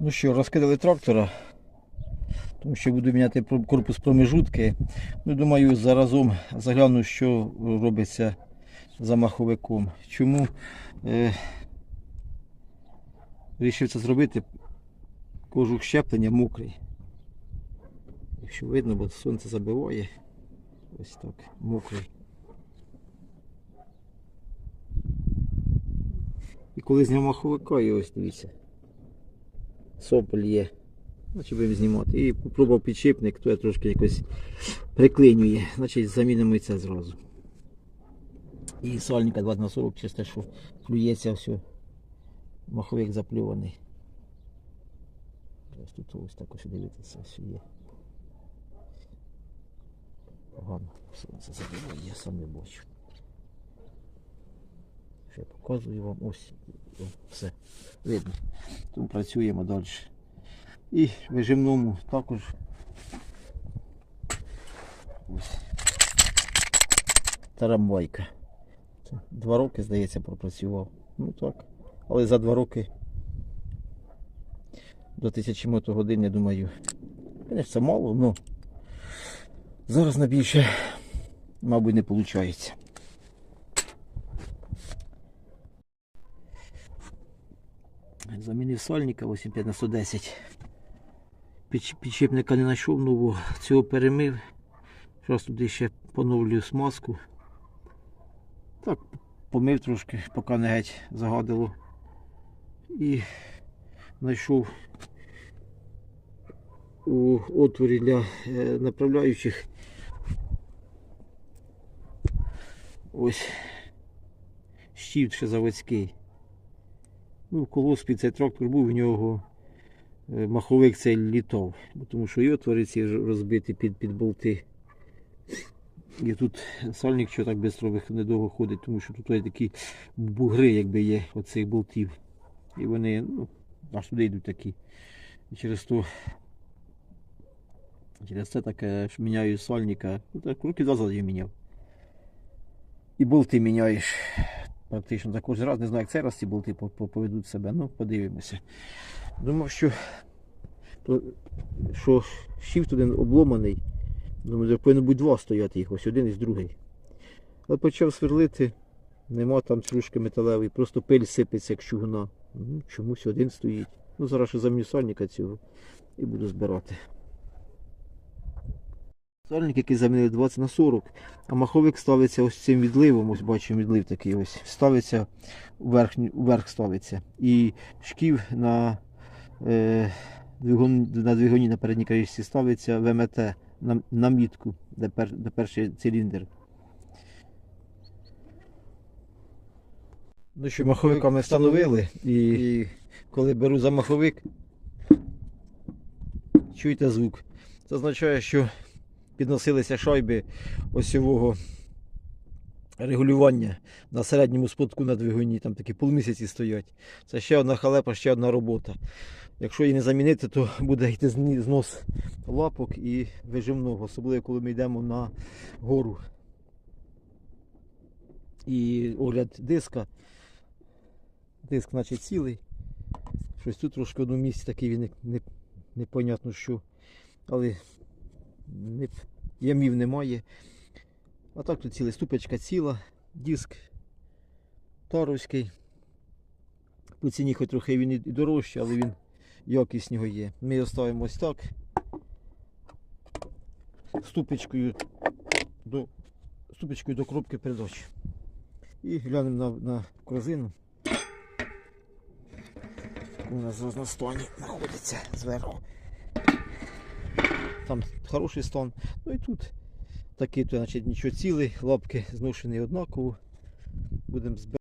Ну що, розкидали трактора, тому що буду міняти корпус промежутки. Ну, думаю, заразом загляну, що робиться за маховиком. Чому е, вирішив це зробити? Кожух щеплення мокрий. Якщо видно, бо сонце забиває. Ось так, мокрий. І коли зняв маховика, і ось дивіться. Сополь є. Значить будемо знімати. І попробував підшипник, то я трошки якось приклинює. Значить замінимо це зразу. І сальника 20 на 40 через те, що плюється все. Маховик заплюваний. Ось тут ось так ось дивитися, все є. Погано. Сонце забиває, я сам не бачу. Я показую вам ось. Все. Видно. Тому працюємо далі. І вижимному також. Ось. Тарамбайка. Два роки, здається, пропрацював. Ну так. Але за два роки до 1000 мотогодин, я думаю. Це мало, але зараз на більше, мабуть, не виходить. Замінив сальника 85 на 110. Підч- Підшипника не знайшов нового, цього перемив. Зараз туди ще поновлюю смазку. Так, помив трошки, поки не геть загадило. І знайшов у отворі для е, направляючих. Ось щит ще заводський. Ну, колоспі цей трактор був, в нього е, маховик цей літав, тому що і отвори ці ж розбиті під, під болти. І тут сальник що так швидко недовго ходить, тому що тут є такі бугри, якби є оцих болтів. І вони ну, аж туди йдуть такі. І через то через це таке ж міняю сальника. Ну, так років два я міняв. І болти міняєш практично так кожен раз. Не знаю, як цей раз ці болти по- по- поведуть себе. Ну, подивимося. Думав, що, то, що щифт один обломаний. Думаю, повинно бути два стояти їх, ось один і другий. Але почав сверлити, нема там црушки металевої, просто пиль сипеться як чугуна. Ну, чомусь один стоїть. Ну, зараз ще цього і буду збирати. Сальник, який замінили 20 на 40, а маховик ставиться ось цим відливом, ось бачимо відлив такий ось. Ставиться вверх, вверх ставиться. І шків на, е, двигун, на двигуні на передній кришці ставиться ВМТ на, на мітку, де, пер, де перший циліндр. Ну що, маховика ми встановили і, коли беру за маховик, чуєте звук. Це означає, що підносилися шайби осьового регулювання на середньому спотку на двигуні, там такі полмісяці стоять. Це ще одна халепа, ще одна робота. Якщо її не замінити, то буде йти знос лапок і вижимного, особливо коли ми йдемо на гору. І огляд диска. Диск наче цілий. Щось тут трошки в одному місці такий він не, не, що. Але ямів немає. А так тут ціла ступочка ціла, диск таровський. По ціні хоч трохи він і дорожчий, але він якість нього є. Ми його ставимо ось так. Ступочкою до, ступочкою до коробки передач. І глянемо на, на корзину. У нас на стані знаходиться зверху. Там хороший стан. Ну і тут такий, то, значить, нічого цілий, лапки зношені однаково. Будемо збирати.